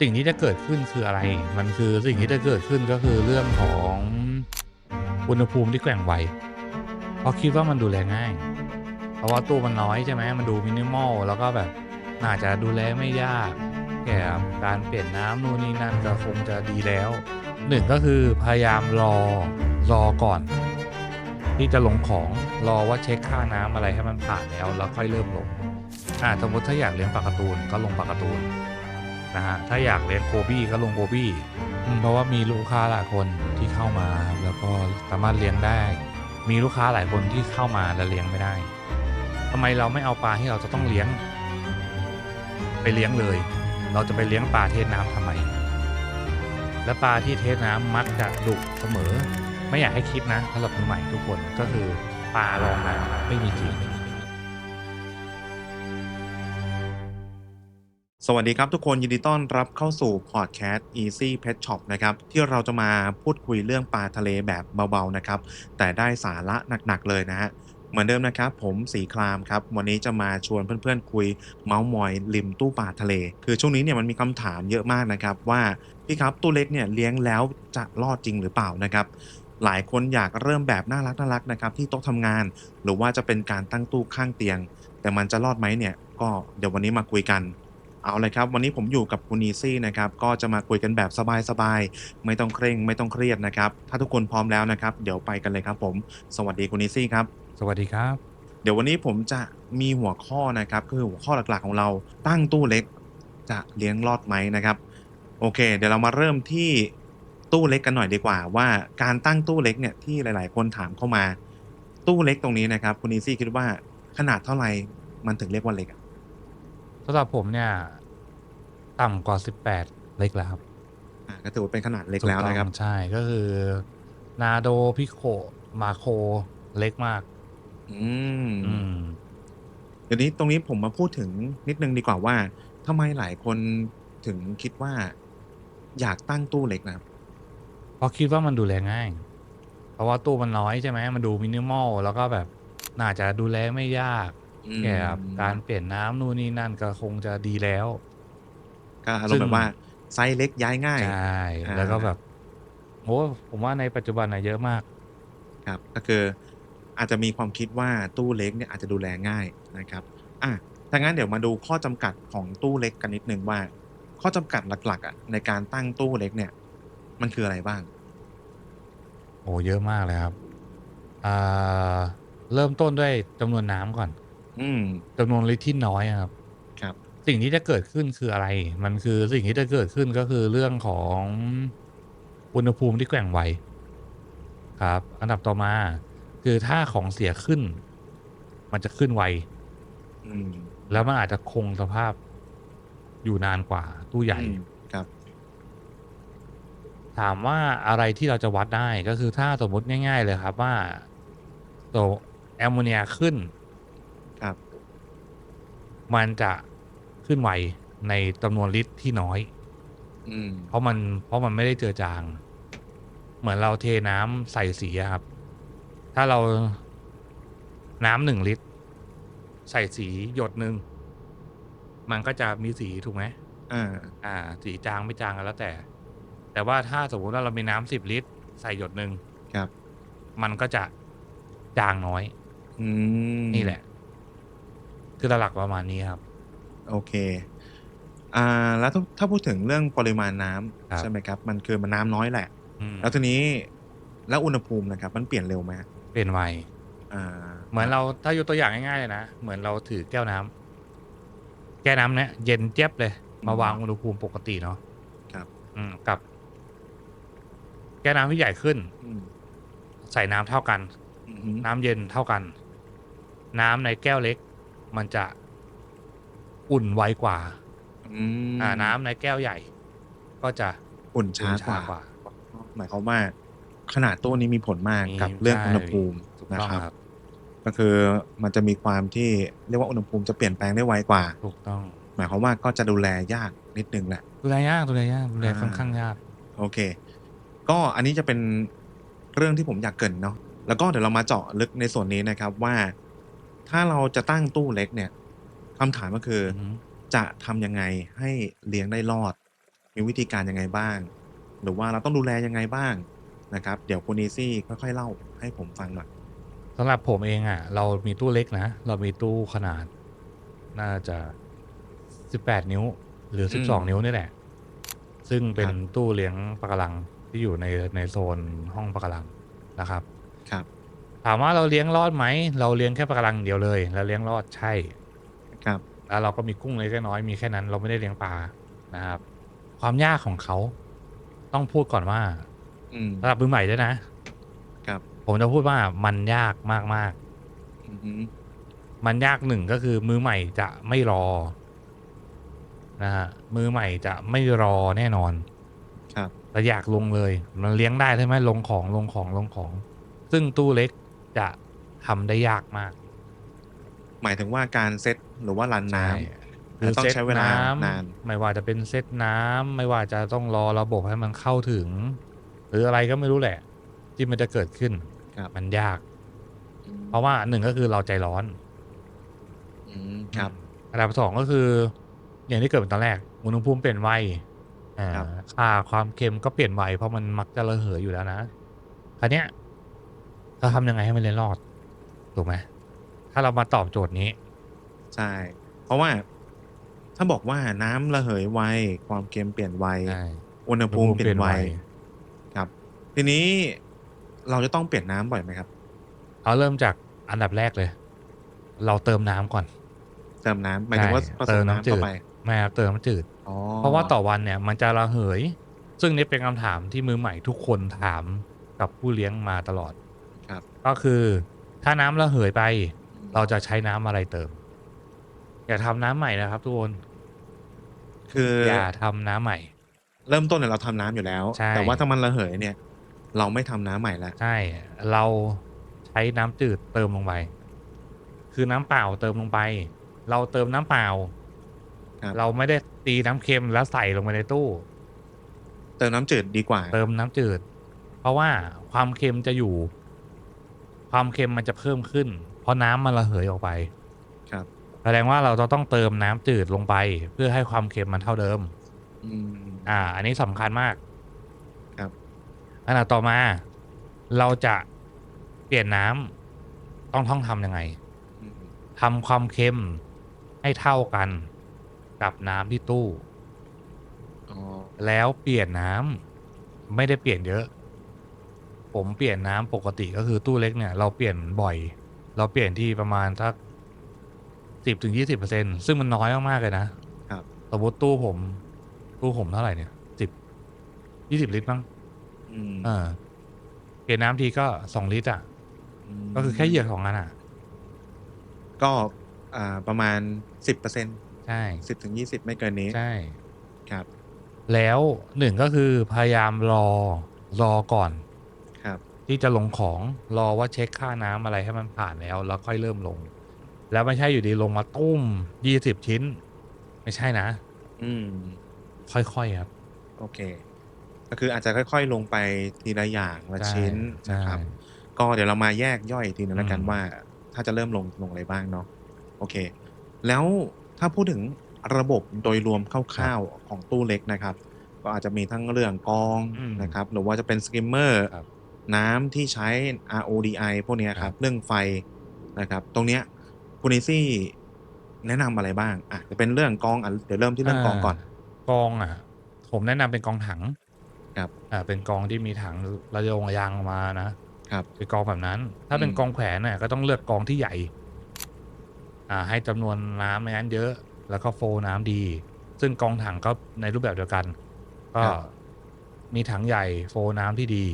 สิ่งที่จะเกิดขึ้นคืออะไร มันคือสิ่งที่จะเกิดขึ้นก็คือเรื่องของอุณหภูมิที่แกว่งไวเพราะคิดว่ามันดูแลง่าย เพราะว่าตู้มันน้อยใช่ไหมมันดูมินิมอลแล้วก็แบบน่าจะดูแลไม่ยาก แก่การเปลี่ยนน้ำนู่นนี่นั่นก็คงจะดีแล้วหนึ่งก็คือพยายามรอรอก่อน ที่จะลงของรอว่าเช็คค่าน้ำอะไรให้มันผ่านแล้วแล้วค่อยเริ่มลงอ่าสมมติถ้าอยากเลี้ยงปลากร์ตูนก็ลงปลากร์ตูน นะฮะ ถ้าอยากเลี้ยงโคบี้ก็ลงโคบี้เพราะว่ามีลูกค้าหลายคนที่เข้ามา แล้วก็สามารถเลี้ยงได้ มีลูกค้าหลายคนที่เข้ามาแล้วเลี้ยงไม่ได้ทำไมเราไม่เอาปลาที่เราจะต้องเลี้ยง ไปเลี้ยงเลย เราจะไปเลี้ยงปลาเทศน้ำทำไม และปลาที่เทศน้ำมักจะดุเสมอ ไม่อยากให้คิดนะสำหรับมือใหม่ทุกคนก็คือปลารองน้ำไม่มีจริง สวัสดีครับทุกคนยินดีต้อนรับเข้าสู่พอดแคสต์ Easy Pet Shop นะครับที่เราจะมาพูดคุยเรื่องปลาทะเลแบบเบาๆนะครับแต่ได้สาระหนักๆเลยนะฮะเหมือนเดิมนะครับผมสีครามครับวันนี้จะมาชวนเพื่อนๆคุยเมาส์มอยริมตู้ปลาทะเล คือช่วงนี้เนี่ยมันมีคำถามเยอะมากนะครับว่าพี่ครับตู้เล็กเนี่ยเลี้ยงแล้วจะรอดจริงหรือเปล่านะครับหลายคนอยากเริ่มแบบน่ารักน่ารักนะครับที่โต๊ะทำงาน หรือว่าจะเป็นการตั้งตู้ข้างเตียง แต่มันจะรอดไหมเนี่ยก็เดี๋ยววันนี้มาคุยกัน เอาเลยครับ วันนี้ผมอยู่กับคุณอีซี่นะครับก็จะมาคุยกันแบบสบายๆไม่ต้องเคร่งไม่ต้องเครียดนะครับ ถ้าทุกคนพร้อมแล้วนะครับ เดี๋ยวไปกันเลยครับผม สวัสดีคุณอีซี่ครับ สวัสดีครับ เดี๋ยววันนี้ผมจะมีหัวข้อนะครับก็คือหัวข้อหลักๆของเราตั้งตู้เล็กจะเลี้ยงรอดไหมนะครับ โอเค เดี๋ยวเรามาเริ่มที่ตู้เล็กกันหน่อยดีกว่า ว่าการตั้งตู้เล็กเนี่ยที่หลาย ๆ คนถามเข้ามา ตู้เล็กตรงนี้นะครับคุณอีซี่คิดว่าขนาดเท่าไหร่มันถึงเรียกว่าเล็กอะ สำหรับผมเนี่ย ต่ำกว่า 18 เล็กแล้วครับอะก็ถือว่าเป็นขนาดเล็กแล้วนะครับ ถูต้องใช่ก็คือ นาโดพิโคมาโคเล็กมาก อืม อืม เดี๋ยวนี้ตรงนี้ผมมาพูดถึงนิดนึงดีกว่าว่าทำไมหลายคนถึงคิดว่า อยากตั้งตู้เล็กนะครับ เพราะคิดว่ามันดูแลง่าย เพราะว่าตู้มันน้อยใช่ไหม มันดูมินิมอล แล้วก็แบบ น่าจะดูแลไม่ยาก อืมแก่การเปลี่ยนน้ำนู่นนี่นั่นก็คงจะดีแล้ว ก็อารมณ์แบบว่าไซส์เล็กย้ายง่าย ใช่อ่า แล้วก็แบบโอ้ผมว่าในปัจจุบันนะเยอะมาก ครับก็คืออาจจะมีความคิดว่าตู้เล็กเนี่ยอาจจะดูแลง่ายนะครับอะถ้างั้นเดี๋ยวมาดูข้อจำกัดของตู้เล็กกันนิดนึงว่า ข้อจำกัดหลักๆอะในการตั้งตู้เล็กเนี่ย มันคืออะไรบ้าง โอ้เยอะมากเลยครับอ่าเริ่มต้นด้วยจำนวนน้ำก่อน อืม จำนวนลิตรที่น้อยอะครับ ครับ สิ่งที่จะเกิดขึ้นคืออะไร มันคือสิ่งที่จะเกิดขึ้นก็คือเรื่องของอุณหภูมิที่แกว่งไหวครับ อันดับต่อมา คือถ้าของเสียขึ้น มันจะขึ้นไว อืมแล้วมันอาจจะคงสภาพอยู่นานกว่า ตู้ใหญ่ อืมครับ ถามว่าอะไรที่เราจะวัดได้ก็คือถ้าสมมุติง่าย ๆ เลยครับว่าตัวแอมโมเนียขึ้นครับ มันจะขึ้นไวในจำนวนลิตรที่น้อย อืม เพราะมันเพราะมันไม่ได้เจือจาง เหมือนเราเทน้ำใส่สีอะครับ ถ้าเราน้ำหนึ่งลิตร ใส่สีหยดหนึ่งมันก็จะมีสีถูกไหมอ่า อ่า สีจางไม่จางกันแล้วแต่ แต่ว่าถ้าสมมติว่าเรามีน้ำสิบลิตร ใส่หยดหนึ่งครับ มันก็จะจางน้อย อืมนี่แหละ คือหลักๆประมาณนี้ครับ โอเค อ่า แล้วถ้าถ้าพูดถึงเรื่องปริมาณน้ำครับ ใช่ไหมครับ มันคือมันน้ำน้อยแหละ อืมแล้วทีนี้แล้วอุณหภูมินะครับ มันเปลี่ยนเร็วไหมฮะเปลี่ยนไวอ่าเหมือนเราถ้ายกตัวอย่างง่ายๆเลยนะ เหมือนเราถือแก้วน้ำแก้วน้ำเนี่ยเย็นเจี๊ยบเลย มาวางอุณหภูมิปกติเนาะครับอืมกับ แก้วน้ำที่ใหญ่ขึ้น อืมใส่น้ำเท่ากัน อือฮึน้ำเย็นเท่ากัน น้ำในแก้วเล็ก มันจะอุ่นไวกว่าอืมอ่าน้ำในแก้วใหญ่ ก็จะอุ่นช้าอุ่นกว่ากว่า หมายความว่า ขนาดตู้นี้มีผลมากมีกับเรื่องใช่อุณหภูมิถูกนะต้องครับครับ ก็คือมันจะมีความที่เรียกว่าอุณหภูมิจะเปลี่ยนแปลงได้ไวกว่า ถูกต้อง หมายความว่าก็จะดูแลยากนิดนึงแหละ ดูแลยากดูแลยากดูแลอ่าค่อนข้างยากโอเค ก็อันนี้จะเป็นเรื่องที่ผมอยากเกรินเนาะแล้วก็เดี๋ยวเรามาเจาะลึกในส่วนนี้นะครับว่า ถ้าเราจะตั้งตู้เล็กเนี่ยคำถามก็คืออือฮึจะทำยังไงให้เลี้ยงได้รอด มีวิธีการยังไงบ้าง หรือว่าเราต้องดูแลยังไงบ้างนะครับ เดี๋ยวคุณอีซี่ค่อยๆเล่าให้ผมฟังหน่อยสำหรับผมเองอะเรามีตู้เล็กนะ เรามีตู้ขนาด น่าจะ18นิ้ว หรืออืม12นิ้วนี่แหละ ซึ่งเป็นครับตู้เลี้ยงปลาการังที่อยู่ในในโซนห้องปลาการังนะครับ ครับ ถามว่าเราเลี้ยงรอดไหม เราเลี้ยงแค่ปลาการังเดียวเลยแล้วเลี้ยงรอดใช่ครับ แล้วเราก็มีกุ้งเล็กน้อยมีแค่นั้นเราไม่ได้เลี้ยงปลานะครับ ความยากของเขาต้องพูดก่อนว่าอืมสำหรับมือใหม่ด้วยนะ ครับ ผมจะพูดว่ามันยากมากอือฮึๆมันยากหนึ่งก็คือมือใหม่จะไม่รอนะฮะมือใหม่จะไม่รอแน่นอน ครับแต่อยากลงเลย มันเลี้ยงได้ใช่ไหมลงของลงของลงของ ซึ่งตู้เล็ก จะทำได้ยากมาก หมายถึงว่าการเซตหรือว่ารันน้ใช่คือต้องเซตใช้เวลาน้ำนานไม่ว่าจะเป็นเซตน้ำไม่ว่าจะต้องรอระบบให้มันเข้าถึง หรืออะไรก็ไม่รู้แหละ ที่มันจะเกิดขึ้นครับมันยากำเพราะว่าหนึ่งก็คือเราใจร้อนอืมครับอันดับสองก็คือ อย่างที่เกิดเป็นตอนแรกอุณหภูมิเปลี่ยนไวอ่าครับค่าความเค็มก็เปลี่ยนไวเพราะมันมักจะระเหยอยู่แล้วนะคราวเนี้ย เราทำยังไงให้มันเลี้ยงรอดถูกไหมถ้าเรามาตอบโจทย์นี้ ใช่ เพราะว่าถ้าบอกว่าน้ำระเหยไว ความเค็มเปลี่ยนไว ใช่ อุณหภูมิเปลี่ยนไว ครับ ทีนี้เราจะต้องเปลี่ยนน้ำบ่อยไหมครับ เอาเริ่มจากอันดับแรกเลย เราเติมน้ำก่อน เติมน้ำหมายถึงว่าใช่ผสเติมมน้ำน้ำจืเข้าด ไปไม่ครับเติมน้ำจืด อ๋อเพราะว่าต่อวันเนี่ยมันจะระเหย ซึ่งนี่เป็นคำถามที่มือใหม่ทุกคนถามกับผู้เลี้ยงมาตลอด ครับ ก็คือถ้าน้ำระเหยไป เราจะใช้น้ำอะไรเติม อย่าทำน้ำใหม่นะครับทุกคนคืออย่าทำน้ำใหม่ เริ่มต้นเนี่ยเราทำน้ำอยู่แล้ว ใช่ แต่ว่าถ้ามันระเหยเนี่ย เราไม่ทำน้ำใหม่แล้วใช่ เราใช้น้ำจืดเติมลงไป คือน้ำเปล่าเติมลงไป เราเติมน้ำเปล่า ครับเราไม่ได้ตีน้ำเค็มแล้วใส่ลงไปในตู้ เติมน้ำจืดดีกว่า เติมน้ำจืด เพราะว่าความเค็มจะอยู่ ความเค็มมันจะเพิ่มขึ้น เพราะน้ำมันระเหยออกไปครับ แสดงว่าเราจะต้องเติมน้ำจืดลงไป เพื่อให้ความเค็มมันเท่าเดิม อืม อ่า อันนี้สำคัญมากครับ อันดับต่อมา เราจะเปลี่ยนน้ำต้องท่องทำยังไงอืมทำความเค็มให้เท่ากันกับน้ำที่ตู้ อ๋อแล้วเปลี่ยนน้ำไม่ได้เปลี่ยนเยอะ ผมเปลี่ยนน้ำปกติก็คือตู้เล็กเนี่ยเราเปลี่ยนบ่อย เราเปลี่ยนที่ประมาณสักสิบถึงยี่สิบเปอร์เซ็นซึ่งมันน้อยมากๆเลยนะครับ สมมติตู้ผม ตู้ผมเท่าไหร่เนี่ยสิบยี่สิบลิตรมั้งอืมเออเปลี่ยนน้ำทีก็สองลิตรอะมก็คือแค่เหยือกของอันอะ ก็อ่าประมาณสิบเปอร์เซ็นต์ใช่ สิบถึงยี่สิบไม่เกินนี้ใช่ ครับ แล้วหนึ่งก็คือพยายามรอรอก่อนครับ ที่จะลงของรอว่าเช็คค่าน้ำอะไรให้มันผ่านแล้ว แล้วค่อยเริ่มลง แล้วไม่ใช่อยู่ดีลงมาตุ้มยี่สิบชิ้น ไม่ใช่นะ อืม ค่อยๆครับโอเค ก็คืออาจจะค่อย ๆ ลงไปทีละอย่างละใช่ชิ้นใช่นะครับ ก็เดี๋ยวเรามาแยกย่อยอีกทีนึงแล้วกันอืม ว่า ถ้าจะเริ่มลงลงอะไรบ้างเนาะโอเค แล้วถ้าพูดถึงระบบโดยรวมคร่าวๆของตู้เล็กนะครับ ก็อาจจะมีทั้งเรื่องกรองอืมนะครับ หรือว่าจะเป็นสกิมเมอร์ครับ น้ำที่ใช้ RODI พวกเนี้ยคครัรับบเรื่องไฟนะครับ ตรงเนี้ยคุณนิซี่แนะนำอะไรบ้างอะจะเป็นเรื่องกรองอะเดี๋ยวเริ่มที่เรื่องกรองก่อน กองอะ ผมแนะนำเป็นกองถัง ครับ อ่า เป็นกองที่มีถังระยงระยางมานะครับเป็นกองแบบนั้น ถ้าเป็นอืมกองแขวนเนี่ยก็ต้องเลือกกองที่ใหญ่ อ่า ให้จำนวนน้ำในนั้นเยอะ แล้วก็โฟลว์น้ำดี ซึ่งกองถังก็ในรูปแบบเดียวกัน ก็มีถังใหญ่โฟลว์น้ำที่ดี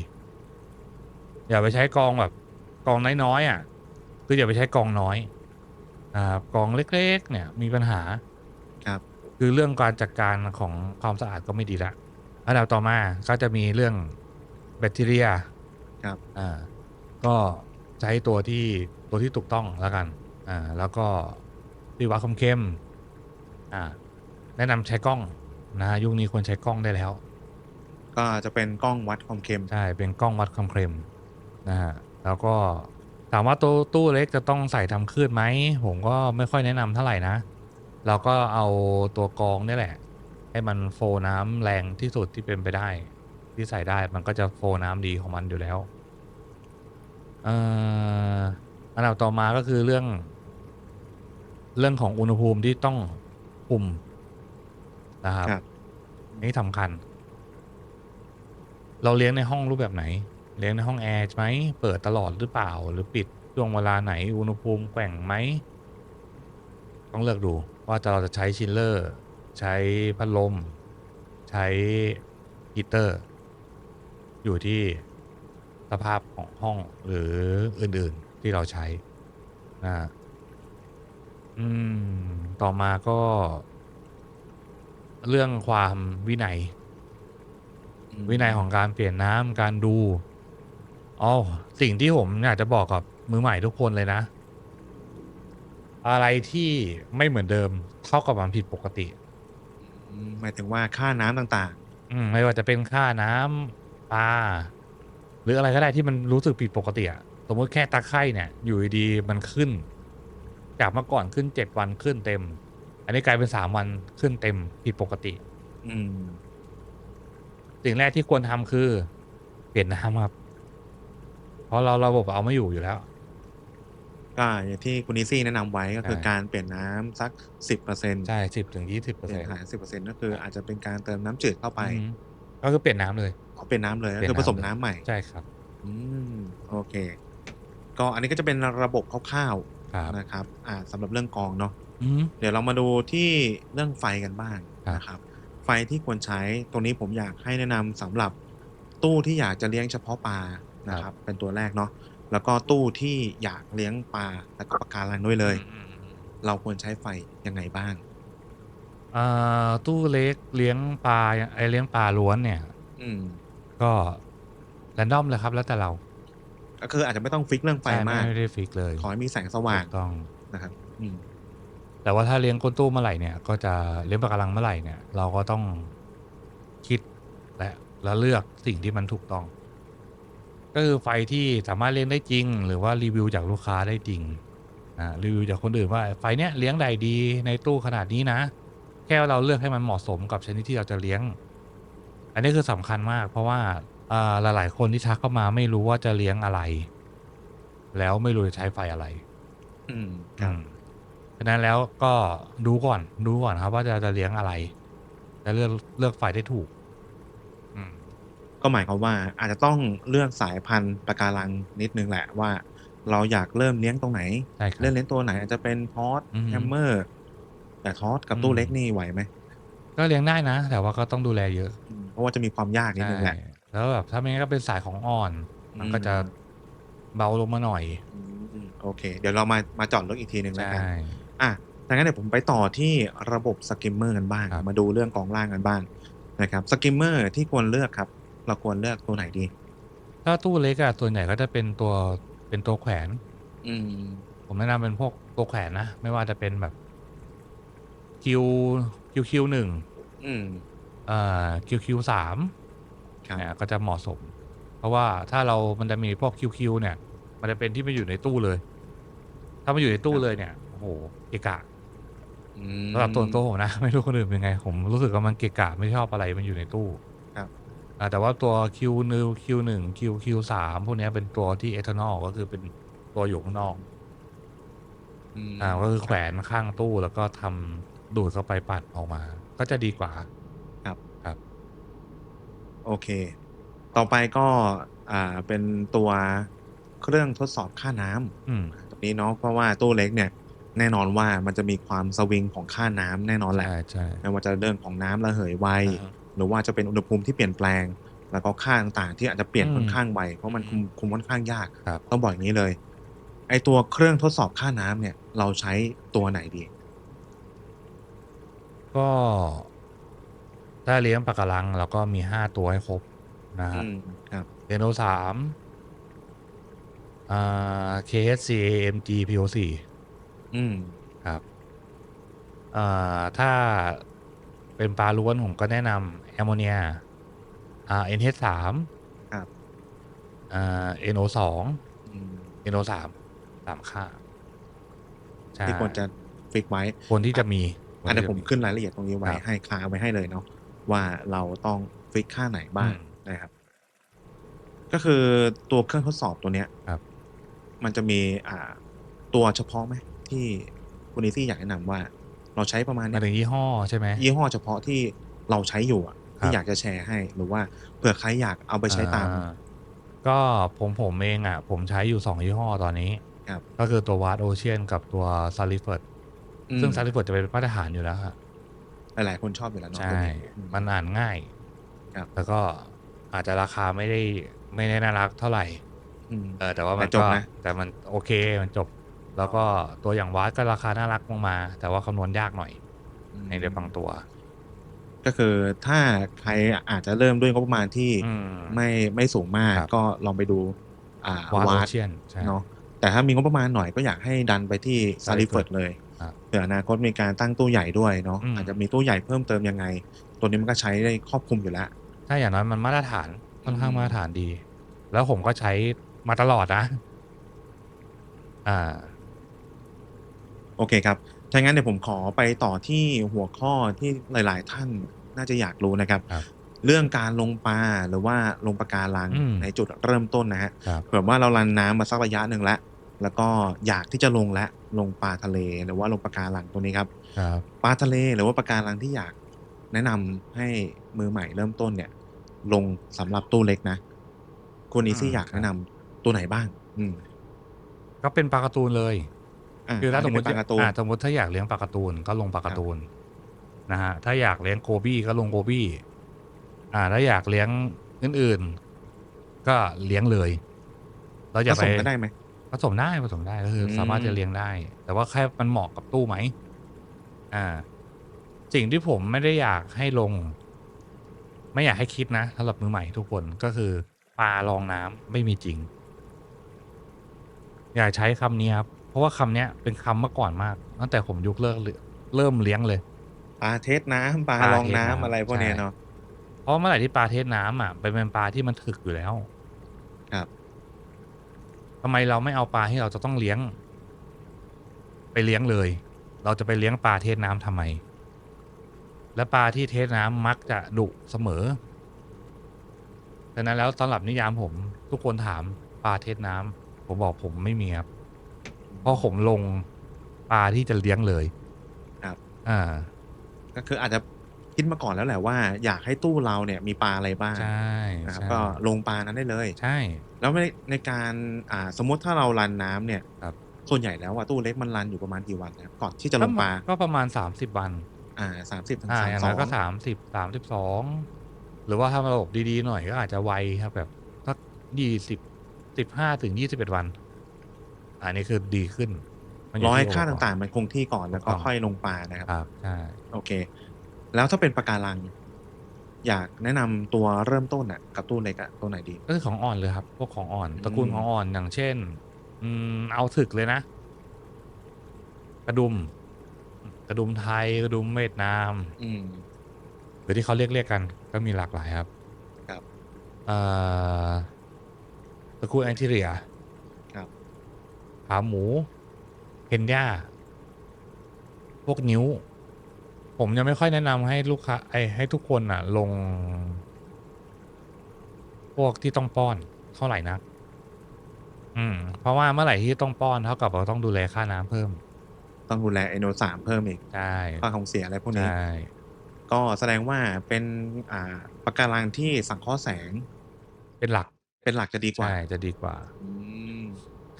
อย่าไปใช้กองแบบกองน้อยๆอะ คืออย่าไปใช้กองน้อยนะครับกองเล็ก ๆ เนี่ยมีปัญหาครับ คือเรื่องการจัดการของความสะอาดก็ไม่ดีละอันดับต่อมาก็จะมีเรื่องแบคทีเรียครับอ่าก็ใช้ตัวที่ตัวที่ถูกต้องแล้วกันอ่าแล้วก็ที่วัดความเข้มอ่าแนะนำใช้กล้องนะฮะยุคนี้ควรใช้กล้องได้แล้ว ก็จะเป็นกล้องวัดความเค็มใช่เป็นกล้องวัดความเค็ม นะฮะแล้วก็ถามว่าตู้ตู้เล็กจะต้องใส่ทำคลืดไหมผมก็ไม่ค่อยแนะนำเท่าไหร่นะ เราก็เอาตัวกรองนี่แหละ ให้มันโฟลว์น้ำแรงที่สุดที่เป็นไปได้ ที่ใส่ได้มันก็จะโฟลว์น้ำดีของมันอยู่แล้วเอ่ออันดับต่อมาก็คือเรื่อง เรื่องของอุณหภูมิที่ต้องคุมนะครับครับนี่สำคัญ เราเลี้ยงในห้องรูปแบบไหน เลี้ยงในห้องแอร์ไหมเปิดตลอดหรือเปล่า หรือปิดช่วงเวลาไหนอุณหภูมิแกว่งไหมต้องเลือกดูว่าจะเราจะใช้ชิลเลอร์ ใช้พัดลม ใช้ฮีตเตอร์ อยู่ที่สภาพของห้องหรืออื่นๆที่เราใช้นะอืมต่อมาก็ เรื่องความวินัย วินัยของการเปลี่ยนน้ำการดู อ๋อสิ่งที่ผมอยากจะบอกกับมือใหม่ทุกคนเลยนะ อะไรที่ไม่เหมือนเดิมเท่ากับมันผิดปกติ อืมหมายถึงว่าค่าน้ำต่างอืมไม่ว่าจะเป็นค่าน้ำปลาหรืออะไรก็ได้ที่มันรู้สึกผิดปกติอะสมมติแค่ตะไคร่เนี่ย อยู่ดีๆมันขึ้น จากเมื่อก่อนขึ้นเจ็ดวันขึ้นเต็ม อันนี้กลายเป็นสามวันขึ้นเต็มผิดปกติ ๆ อืม สิ่งแรกที่ควรทำคือ เปลี่ยนน้ำครับ เพราะเราระบบเอาไม่อยู่อยู่แล้ว ก็อย่างที่คุณนิซี่แนะนำไว้ก็คือใช่ การเปลี่ยนน้ำสักสิบเปอร์เซ็นต์ใช่สิบถึงยี่สิบเปอร์เปลี่เซ็ยนนต์หายสิบเปอร์เซ็นต์ก็คืออาจจะเป็นการเติมน้ำจืดเข้าไป ก็คือเปลี่ยนน้ำเลย เอาเป็นน้ำเลยก็เปลี่ยนคือผสมน้ำเลยน้ำใหม่ ใช่ครับอืมโอเค ก็อันนี้ก็จะเป็นระบบคร่าวครับๆนะครับ อ่าสำหรับเรื่องกรองเนาะอืม เดี๋ยวเรามาดูที่เรื่องไฟกันบ้างครับ นะครับ ไฟที่ควรใช้ตรงนี้ผมอยากให้แนะนำสำหรับตู้ที่อยากจะเลี้ยงเฉพาะปลา นะครับ เป็นตัวแรกเนาะแล้วก็ตู้ที่อยากเลี้ยงปลาแล้วก็ปลาการังด้วยเลยอืมอืมเราควรใช้ไฟยังไงบ้างอ่าตู้เล็กเลี้ยงปลาไอเลี้ยงปลาล้วนเนี่ย อืม ก็แรนดอมเลยครับ แล้วแต่เรา ก็คืออาจจะไม่ต้องฟิกเรื่องไฟใช่มากไม่ได้ฟิกเลย ขอให้มีแสงสว่างถูกต้องนะครับ อืมแต่ว่าถ้าเลี้ยงก้นตู้เมื่อไหร่เนี่ย ก็จะเลี้ยงปลากระลังเมื่อไหร่เนี่ย เราก็ต้องคิดและแล้วเลือกสิ่งที่มันถูกต้อง ก็คือไฟที่สามารถเลี้ยงได้จริง หรือว่ารีวิวจากลูกค้าได้จริงอ่ารีวิวจากคนอื่นว่าไฟเนี้ยเลี้ยงได้ดีในตู้ขนาดนี้นะ แค่เราเลือกให้มันเหมาะสมกับชนิดที่เราจะเลี้ยง อันนี้คือสำคัญมาก เพราะว่าอ่าหลาย ๆ คนที่ทักเข้ามาไม่รู้ว่าจะเลี้ยงอะไร แล้วไม่รู้จะใช้ไฟอะไร อืมคอืรับมฉะนั้นแล้วก็ดูก่อนดูก่อนครับ ว่าจะจะเลี้ยงอะไรจะเลือกเลือกไฟได้ถูกอืม ก็หมายความว่าอาจจะต้องเลือกสายพันธุ์ปะการังนิดนึงแหละว่า เราอยากเริ่มเลี้ยงตรงไหนใช่ครับเริ่มเลี้ยงตัวไหนอาจจะเป็นทอสอืมแฮมเมอร์ แต่ทอสกับตู้อืมเล็กนี่ไหวไหมก็เลี้ยงได้นะ แต่ว่าก็ต้องดูแลเยอะอืมเพราะว่าจะมีความยากนิดใช่นึงแหละแล้วแบบถ้าไม่งั้นก็เป็นสายของอ่อน มันก็จะอืมเบาลงมาหน่อยอืมโอเค เดี๋ยวเรามามาเจอดลึกอีกทีหนึ่งแล้วใช่กันอะดังนั้นเดี๋ยวผมไปต่อที่ระบบสกิมเมอร์กันบ้างครับมาดูเรื่องกองล่างกันบ้างนะครับ สกิมเมอร์ที่ควรเลือกครับ เราควรเลือกตัวไหนดี ถ้าตู้เล็กอะส่วนใหญ่ก็จะเป็นตัวเป็นตัวแขวน อืม ผมแนะนำเป็นพวกตัวแขวนนะ ไม่ว่าจะเป็นแบบคิวคิวคิวหนึ่งอืม เอ่อคิวคิวสามครับ เนี่ยก็จะเหมาะสม เพราะว่าถ้าเรามันจะมีพวกคิวคิวเนี่ย มันจะเป็นที่มันอยู่ในตู้เลย ถ้ามันอยู่ในตู้เลยเนี่ยโอ้โหเกะกะอืมสำหรับตัวตัวผมนะ ไม่รู้คนอื่นเป็นไง ผมรู้สึกว่ามันเกะกะไม่ชอบอะไรมันอยู่ในตู้ครับ อ่าแต่ว่าตัวคิวหนึ่งคิวหนึ่งคิวคิวสามพวกเนี้ยเป็นตัวที่เอทานอลก็คือเป็นตัวอยู่ข้างนอก มอ่าก็คือแขวนข้างตู้แล้วก็ทำดูดเข้าไปปัดออกมา ก็จะดีกว่าครับครับโอเค ต่อไปก็อ่าเป็นตัวเครื่องทดสอบค่าน้ำอืมตรงนี้เนาะเพราะว่าตู้เล็กเนี่ย แน่นอนว่ามันจะมีความสวิงของค่าน้ำแน่นอนแหละใช่ใช่ไม่ว่าจะเรื่องของน้ำระเหยไว อ่าฮะห รือว่าจะเป็นอุณหภูมิที่เปลี่ยนแปลง แล้วก็ค่าต่างๆ ที่อาจจะเปลี่ยนอืมค่อนข้างไวเพราะมันคุมคุมค่อนข้างยากครับต้องบอกอย่างนี้เลย ไอตัวเครื่องทดสอบค่าน้ำเนี่ย เราใช้ตัวไหนดี ก็ถ้าเลี้ยงปลากระลังแล้วก็มีห้าตัวให้ครบนะฮะอืมครับเรโนสามอ่า KSC AMG PO4 อืมครับอ่าถ้า เป็นปลาล้วนผมก็แนะนำแอมโมเนียอ่า NH สามครับอ่า NO สองอืม NO สามสามค่าใช่ที่ควรจะฟิกไว้ควรที่จะมีอะเดี๋ยวผมขึ้นรายละเอียดตรงนี้ไว้ครับให้ค้างไว้ให้เลยเนาะว่าเราต้องฟิกค่าไหนบ้างอืมนะครับ ก็คือตัวเครื่องทดสอบตัวเนี้ยครับ มันจะมีอ่าตัวเฉพาะไหมที่คุณนิซี่อยากแนะนำว่า เราใช้ประมาณหเนี้มายยถึงยี่ห้อใช่ไหม ยี่ห้อเฉพาะที่เราใช้อยู่อะครับที่อยากจะแชร์ให้ หรือว่าเผื่อใครอยากเอาไปใช้ตาม อ่ก็ผมผมเองอะ ผมใช้อยู่สองยี่ห้อตอนนี้ครับ ก็คือตัววาร์ดโอเชียนกับตัวซาริเฟิร์ดอืมซึ่งซาริเฟิร์ดจะเป็นมาตรฐานอยู่แล้วครับหลายๆคนชอบอยู่แล้วเนาะใช่ ตัวนี้อืม มันอ่านง่าย ครับ แล้วก็อาจจะราคาไม่ได้ไม่ได้น่ารักเท่าไหร่อืม เออแต่ว่ามันแต่จบก็นะ แต่มันโอเคมันจบ แล้วก็ตัวอย่างวาร์ดก็ราคาน่ารักลงมา แต่ว่าคำนวณยากหน่อย ในเดี๋ยวบางตัว ก็คือถ้าใครอาจจะเริ่มด้วยงบประมาณที่อืม ไม่ไม่สูงมากครับ ก็ลองไปดูอ่าวาร์ดวาโอร์ดเชียนใช่ เนาะแต่ถ้ามีงบประมาณหน่อยก็อยากให้ดันไปที่ซาริเฟิร์ดเลยครับเผื่ออนาคตมีการตั้งตู้ใหญ่ด้วยเนาะอืม อาจจะมีตู้ใหญ่เพิ่มเติมยังไง ตัวนี้มันก็ใช้ได้ครอบคลุมอยู่แล้ว ถ้าอย่างน้อยมันมาตรฐานค่อนข้างอืม มาตรฐานดี แล้วผมก็ใช้มาตลอดนะ อ่า โอเคครับถ้างั้นเดี๋ยวผมขอไปต่อที่หัวข้อที่หลาย ๆ ท่านน่าจะอยากรู้นะครับ ครับเรื่องการลงปลาหรือว่าลงปะการังอืม ในจุดเริ่มต้นนะฮะครับ เผื่อว่าเราลันน้ำมาสักระยะหนึ่งแล้วแล้วก็อยากที่จะลงและลงปลาทะเลหรือว่าลงปะการังตรงนี้ครับครับ ปลาทะเลหรือว่าปะการังที่อยากแนะนำให้มือใหม่เริ่มต้นเนี่ย ลงสำหรับตู้เล็กนะคุณอีซี่อืม อยากแนะนำตัวไหนบ้าง อืม ก็เป็นปลาการ์ตูนเลย อะคือถ้าสมมติเป็นปลาการ์ตูน อ่าสมมติถ้าอยากเลี้ยงปลาการ์ตูนก็ลงปลาการ์ตูนนะฮะถ้าอยากเลี้ยงโกบี้ก็ลงโกบี้อ่าถ้าอยากเลี้ยงอื่นๆก็เลี้ยงเลย เราอย่าผไปสมก็ได้ไหม ผสมได้ผสมได้ก็คืออม สามารถจะเลี้ยงได้ แต่ว่าแค่มันเหมาะกับตู้ไหมอ่า สิ่งที่ผมไม่ได้อยากให้ลง ไม่อยากให้คิดนะสำหรับมือใหม่ทุกคนก็คือปลารองน้ำไม่มีจริง อยากใช้คำนี้ครับ เพราะว่าคำเนี้ยเป็นคำเมื่อก่อนมาก ตั้งแต่ผมยุคเลิกเริ่มเลี้ยงเลย ปลาเทสน้ำปลาปลาลองน้ำเทสน้ำอะไรพวกเนี้ยใช่ เนาะ เพราะเมื่อไหร่ที่ปลาเทศน้ำอะเป็นเป็นปลาที่มันถึกอยู่แล้วครับ ทำไมเราไม่เอาปลาที่เราจะต้องเลี้ยง ไปเลี้ยงเลย เราจะไปเลี้ยงปลาเทศน้ำทำไม และปลาที่เทศน้ำมักจะดุเสมอดังนั้นแล้วสำหรับนิยามผม ทุกคนถามปลาเทศน้ำผมบอกผมไม่มีครับเพราะผมลงปลาที่จะเลี้ยงเลยครับ อ่า ก็คืออาจจะคิดมาก่อนแล้วแหละว่า อยากให้ตู้เราเนี่ยมีปลาอะไรบ้างใช่นะครับ ใช่ก็ลงปลานั้นได้เลย ใช่ แล้วในในการอ่าสมมติถ้าเรารันน้ำเนี่ยครับ ส่วนใหญ่แล้วว่าตู้เล็กมันรันอยู่ประมาณกี่วันนะครับก่อนที่จะลงปลาก็ประมาณสามสิบวัน อ่าสามสิบถึงอ่าสามอย่างสอน้องยก็สามสิบสามสิบสองหรือว่าถ้าระบบดีๆหน่อยก็อาจจะไวครับแบบสักยี่สิบสิบห้าถึงยี่สิบเอ็ดวัน อันนี้คือดีขึ้นมันยู่ร้อยที่ค่าอุปกรณ์ต่างๆ มันคงที่ก่อนแล้วก็ถูกต้องค่อยลงปลานะครับครับใช่โอเค แล้วถ้าเป็นปะการัง อยากแนะนำตัวเริ่มต้นอะกับตู้เล็กอะตัวไหนดี ก็คือของอ่อนเลยครับ พวกของอ่อนอืมตระกูลของอ่อนอย่างเช่น อืมเอาถึกเลยนะ กระดุม กระดุมไทยกระดุมเวียดนามอืมหรือที่เขาเรียกเรียกกัน ก็มีหลากหลายครับ ครับเอ่อตระกูลแอนติเรียครับ ขาหมูเคนยาพวกนิ้ว ผมยังไม่ค่อยแนะนำให้ลูกค้าไอให้ทุกคนอะ ลง พวกที่ต้องป้อนเท่าไหร่นักอืม เพราะว่าเมื่อไหร่ที่ต้องป้อนเท่ากับเราต้องดูแลค่าน้ำเพิ่ม ต้องดูแลไอโนสามเพิ่มอีกใช่ค่าของเสียอะไรพวกนี้ ใช่ ก็แสดงว่าเป็นอ่าปะการังที่สังเคราะห์แสง เป็นหลัก เป็นหลักจะดีกว่า ใช่ จะดีกว่า อืม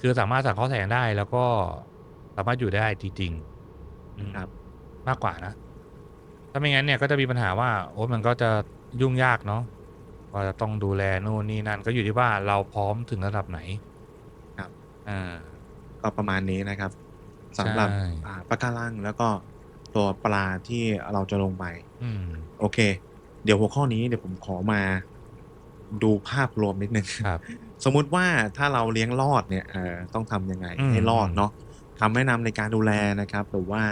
คือสามารถสั่งข้อแสงได้แล้วก็สามารถอยู่ได้จริงๆอืมครับ มากกว่านะ ถ้าไม่งั้นเนี่ยก็จะมีปัญหาว่า โอ้มันก็จะยุ่งยากเนาะว่าจะต้องดูแลนู่นนี่นั่นก็อยู่ที่ว่าเราพร้อมถึงระดับไหน ครับอ่าก็ประมาณนี้นะครับสำหรับใช่อ่าปะการังแล้วก็ตัวปลาที่เราจะลงไปอืมโอเค เดี๋ยวหัวข้อนี้เดี๋ยวผมขอมาดูภาพรวมนิดนึงครับ สมมุติว่าถ้าเราเลี้ยงรอดเนี่ยเอ่อต้องทำยังไงอืมให้รอดเนาะคำแนะนำในการดูแลนะครับ หรือว่า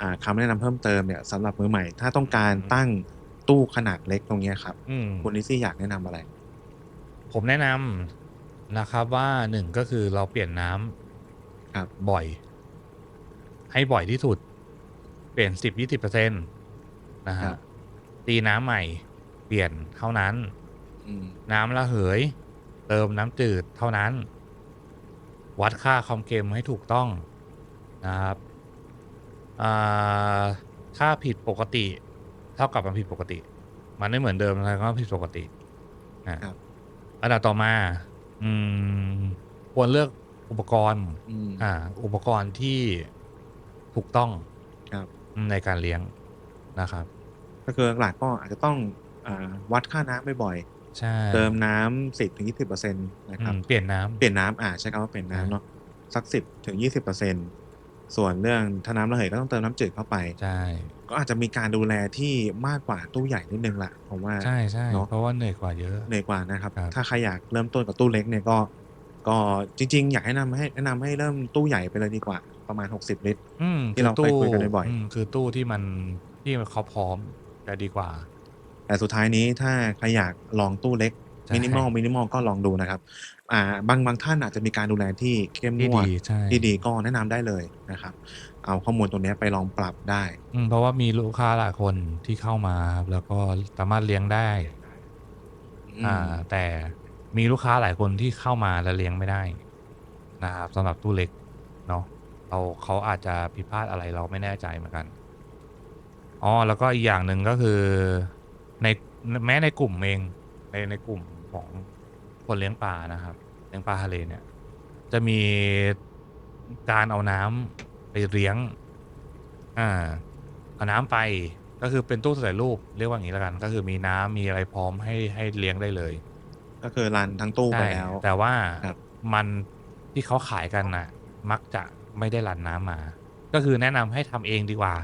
อ่าคำแนะนำเพิ่มเติมเนี่ยสำหรับมือใหม่ ถ้าต้องการตั้งตู้ขนาดเล็กตรงเนี้ยครับอืมคุณลิซี่อยากแนะนำอะไร ผมแนะนำนะครับว่าหนึ่งก็คือเราเปลี่ยนน้ำครับบ่อย ให้บ่อยที่สุด เปลี่ยนสิบยี่สิบเปอร์เซ็นต์นะครัฮะบตีน้ำใหม่ เปลี่ยนเท่านั้นอืมน้ำระเหย เติมน้ำจืดเท่านั้น วัดค่าความเค็มให้ถูกต้องนะครับอ่าถ้าผิดปกติ เท่ากับมันผิดปกติ มันไม่เหมือนเดิมอะไรก็ผิดปกตินะครับอันดับต่อมา อืม ควรเลือกอุปกรณ์อืมอ่า อุปกรณ์ที่ถูกต้องครับในการเลี้ยงนะครับ ก็คือหลักๆก็อาจจะต้องอ่าวัดค่าน้ำบ่อย ใช่ๆเติมน้ำสิบถึงยี่สิบเปอร์เซ็นต์นะอืครับมเปลี่ยนน้ำเปลี่ยนน้ำอ่าใช้คำว่าเปลี่ยนใช่น้ำเนาะสักสิบถึงยี่สิบเปอร์เซ็นต์ส่วนเรื่องถ้าน้ำระเหยก็ต้องเติมน้ำจืดเข้าไปใช่ก็อาจจะมีการดูแลที่มากกว่าตู้ใหญ่นิดนึงแหละผมว่าใช่ใช่เนอะเพราะว่าเหนื่อยกว่าเยอะเหนื่อยกว่านะครับครับถ้าใครอยากเริ่มต้นกับตู้เล็กเนี่ยก็ ก็จริง ๆ อยากแนะนำให้แนะนำให้เริ่มตู้ใหญ่ไปเลยดีกว่าประมาณ 60 ลิตรอืมที่เราเคยคุยกันบ่อยๆมคือตู้ที่มันที่เขาพร้อมจะดีกว่า แต่สุดท้ายนี้ถ้าใครอยากลองตู้เล็กใช่มินิมอลมินิมอลก็ลองดูนะครับอ่าบางบางท่านอาจจะมีการดูแลที่เข้มที่งวดดีใช่ที่ดีก็แนะนำได้เลยนะครับ เอาข้อมูลตรงเนี้ยไปลองปรับได้อืมเพราะว่ามีลูกค้าหลายคนที่เข้ามาครับแล้วก็สามารถเลี้ยงได้อืมอ่า แต่มีลูกค้าหลายคนที่เข้ามาแล้วเลี้ยงไม่ได้นะครับสำหรับตู้เล็กเนาะเราเขาอาจจะผิดพลาดอะไรเราไม่แน่ใจเหมือนกันอ๋อแล้วก็อีกอย่างหนึ่งก็คือ ในแม้ในกลุ่มเองในในกลุ่มของคนเลี้ยงปลานะครับ เลี้ยงปลาทะเลเนี่ย จะมีการเอาน้ำไปเลี้ยง อ่าเอาน้ำไปก็คือเป็นตู้สำเร็จรูปเรียกว่าอย่างนี้แล้วกัน ก็คือมีน้ำมีอะไรพร้อมให้ให้เลี้ยงได้เลย ก็คือรันทั้งตู้ไปใช่แล้ว แต่ว่าครับมันที่เขาขายกันน่ะ มักจะไม่ได้รันน้ำมา ก็คือแนะนำให้ทำเองดีกว่า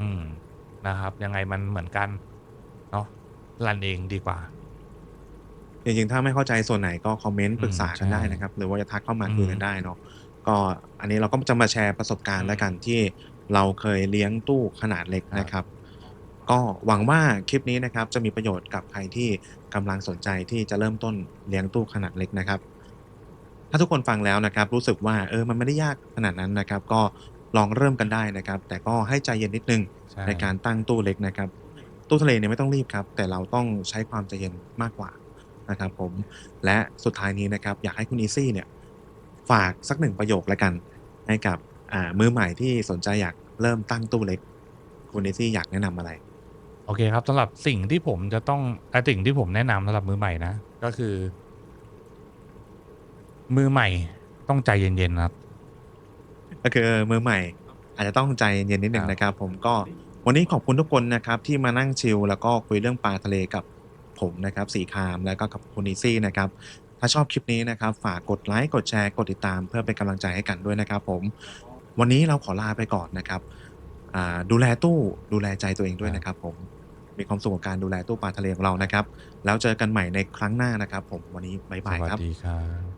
อืมนะครับ ยังไงมันเหมือนกัน เนาะรันเองดีกว่า จริงๆ ถ้าไม่เข้าใจส่วนไหนก็คอมเมนต์อืมปรึกษากันใช่ได้นะครับ หรือว่าจะทักเข้ามาอืมคุยกันได้เนาะก็อันนี้เราก็จะมาแชร์ประสบการอืณ์มแล้วกันที่เราเคยเลี้ยงตู้ขนาดเล็กครับนะครับ ก็หวังว่าคลิปนี้นะครับจะมีประโยชน์กับใครที่กำลังสนใจที่จะเริ่มต้นเลี้ยงตู้ขนาดเล็กนะครับ ถ้าทุกคนฟังแล้วนะครับ รู้สึกว่าเออมันไม่ได้ยากขนาดนั้นนะครับ ก็ลองเริ่มกันได้นะครับ แต่ก็ให้ใจเย็นนิดนึงใช่ในการตั้งตู้เล็กนะครับ ตู้ทะเลเนี่ยไม่ต้องรีบครับ แต่เราต้องใช้ความใจเย็นมากกว่านะครับผมและสุดท้ายนี้นะครับ อยากให้คุณอีซี่เนี่ยฝากสักหนึ่งประโยคแล้วกัน ให้กับอ่ามือใหม่ที่สนใจอยากเริ่มตั้งตู้เล็ก คุณอีซี่อยากแนะนำอะไร โอเคครับสำหรับสิ่งที่ผมจะต้องไอะสิ่งที่ผมแนะนำสำหรับมือใหม่นะ ก็คือ มือใหม่ต้องใจเย็นๆนะครับก็คือมือใหม่ อาจจะต้องใจเย็นนิดหนึ่คงรับนะครับ ผมก็ วันนี้ขอบคุณทุกคนนะครับที่มานั่งชิลแล้วก็คุยเรื่องปลาทะเลกับผมนะครับสีคามแล้วก็กับคุณอีซี่นะครับถ้าชอบคลิปนี้นะครับ ฝากกดไลค์กดแชร์กดติดตามเพื่อเป็นกำลังใจให้กันด้วยนะครับผม วันนี้เราขอลาไปก่อนนะครับดูแลตู้ดูแลใจตัวเองด้วยนะครับ ผมมีความสุขกับการดูแลตู้ปลาทะเลของเรานะครับ แล้วเจอกันใหม่ในครั้งหน้านะครับ ผมวันนี้บ๊ายบายวัสครับดีครับ